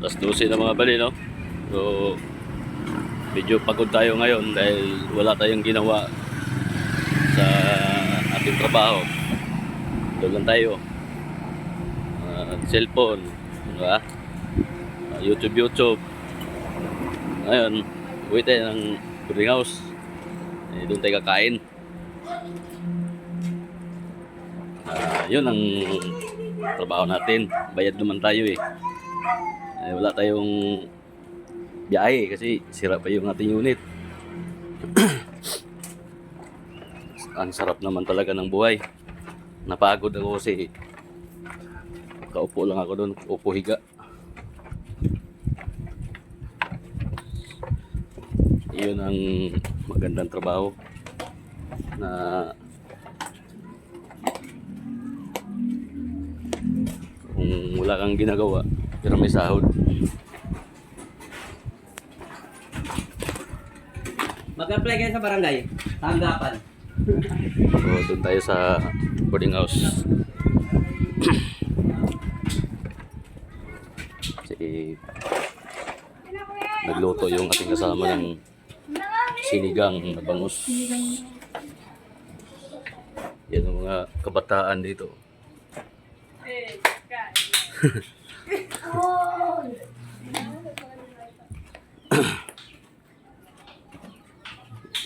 Alas 12 na mga bali, no? So, medyo pagod tayo ngayon dahil wala tayong ginawa sa ating trabaho. Doon lang tayo. Ah, cellphone, di ba? Ah, YouTube, YouTube. Ngayon, uwi tayo ng boarding house. Eh, doon tayo kakain. Ah, yun ang trabaho natin. Bayad naman tayo eh. Eh, wala tayong biyahe kasi sira pa yung ating unit. ang sarap naman talaga ng buhay. Napagod ako kasi kaupo lang ako doon, upo higa. Iyon ang magandang trabaho na kung wala kang ginagawa pero may sahod Mag-apply kayo sa barangay. Tanggapan. so doon tayo sa boarding house kasi nagluto yung ating kasama ng sinigang na bangus yan ang mga kabataan dito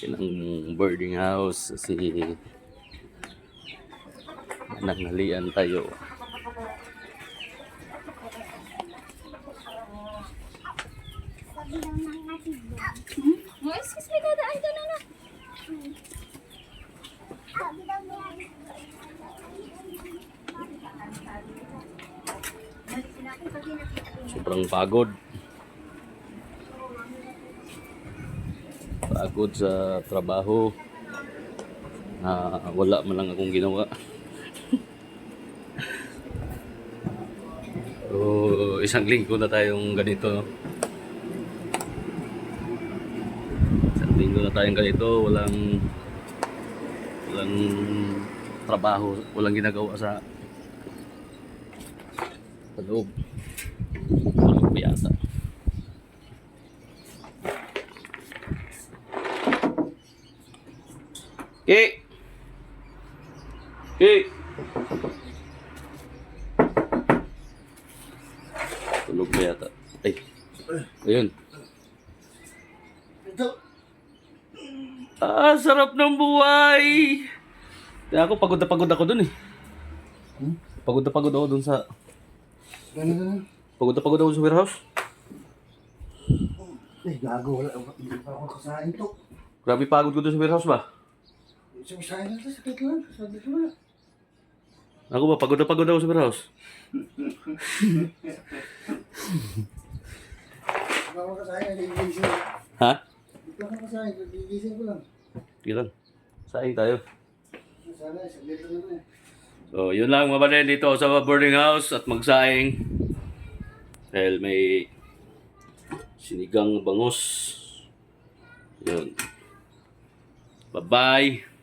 Yan ang boarding house si nanghalian tayo. Oh, excuse me, dadaan ka na na. Sobrang pagod. Pagod sa trabaho. Na wala man lang akong ginawa. so, isang linggo na tayong ganito. Isang linggo na tayong ganito. Walang walang trabaho. Walang ginagawa sa sa loob. Walang piyasa. Ki! Ki! Tulog na yata. Ay. Ayun. Ah, sarap ng buhay! Kaya ako, pagod na pagod ako dun eh. Pagod na pagod ako dun sa... Pagod na pagod ako sa warehouse. Eh, gago. Wala, hindi pa ako kasain to. Grabe pagod ko dun sa warehouse ba? Isang kasain lang, sakit lang. Sabi ko na. Ako ba, pagod na pagod ako sa warehouse. Hindi pa ako kasain, nagigising. Ha? Hindi pa ako kasain, nagigising ko lang. Sige lang. Saing tayo. Sana, lito na na eh. So, yun lang mga banay dito sa boarding house at magsaing. Dahil may sinigang bangus. Yun. Bye-bye.